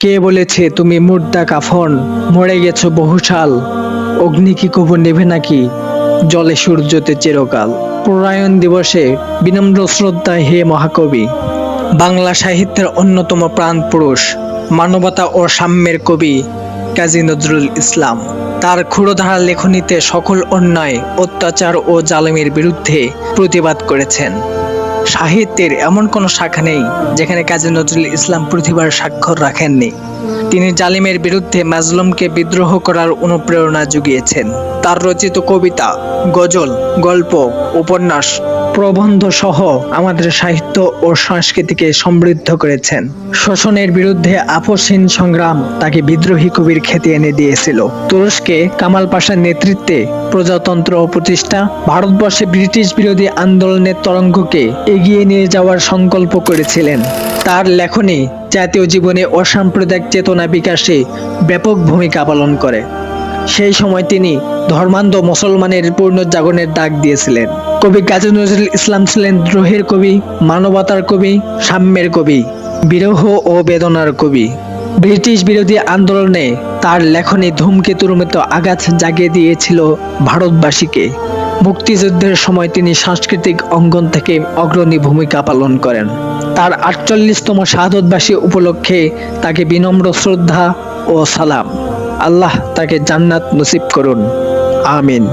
কে বলেছে তুমি মুর্দা কাফন? মরে গেছো বহুসাল অগ্নি কি কবু নেবে নাকি? জলে সূর্যতে চিরকাল। প্রয়াণ দিবসে বিনম্র শ্রদ্ধা হে মহাকবি। বাংলা সাহিত্যের অন্যতম প্রাণ পুরুষ, মানবতা ও সাম্যের কবি কাজী নজরুল ইসলাম। তার ক্ষুরধারা লেখনীতে সকল অন্যায়, অত্যাচার ও জালেমের বিরুদ্ধে প্রতিবাদ করেছেন। সাহিত্যের এমন কোনো শাখা নেই যেখানে কাজী নজরুল ইসলাম প্রতিভার স্বাক্ষর রাখেননি। তিনি জালিমের বিরুদ্ধে মাজলুমকে বিদ্রোহ করার অনুপ্রেরণা জুগিয়েছেন। তার রচিত কবিতা, গজল, গল্প, উপন্যাস প্রবন্ধ সহ আমাদের সাহিত্য ও সংস্কৃতিকে সমৃদ্ধ করেছেন। শোষণের বিরুদ্ধে আপসহীন সংগ্রাম তাকে বিদ্রোহী কবির খ্যাতি এনে দিয়েছিল। তুরস্কে কামাল পাশার নেতৃত্বে প্রজাতন্ত্র প্রতিষ্ঠা, ভারতবর্ষে ব্রিটিশ বিরোধী আন্দোলনের তরঙ্গকে এগিয়ে নিয়ে যাওয়ার সংকল্প করেছিলেন। তার লেখনী জাতীয় জীবনে অসাম্প্রদায়িক চেতনা বিকাশে ব্যাপক ভূমিকা পালন করে। সেই সময় তিনি ধর্মান্ধ মুসলমানের পূর্ণ জাগরণের ডাক দিয়েছিলেন। কবি কাজী নজরুল ইসলাম ছিলেন দ্রোহের কবি, মানবতার কবি, সাম্যের কবি, বিরহ ও বেদনার কবি। ব্রিটিশ বিরোধী আন্দোলনে তার লেখনী ধূমকেতুর মতো আঘাত জাগিয়ে দিয়েছিল ভারতবাসীকে। মুক্তিযুদ্ধের সময় তিনি সাংস্কৃতিক অঙ্গন থেকে অগ্রণী ভূমিকা পালন করেন। তার আটচল্লিশতম শাহাদতবাসী উপলক্ষে তাকে বিনম্র শ্রদ্ধা ও সালাম। আল্লাহ তাকে জান্নাত নসিব করুন। আমিন।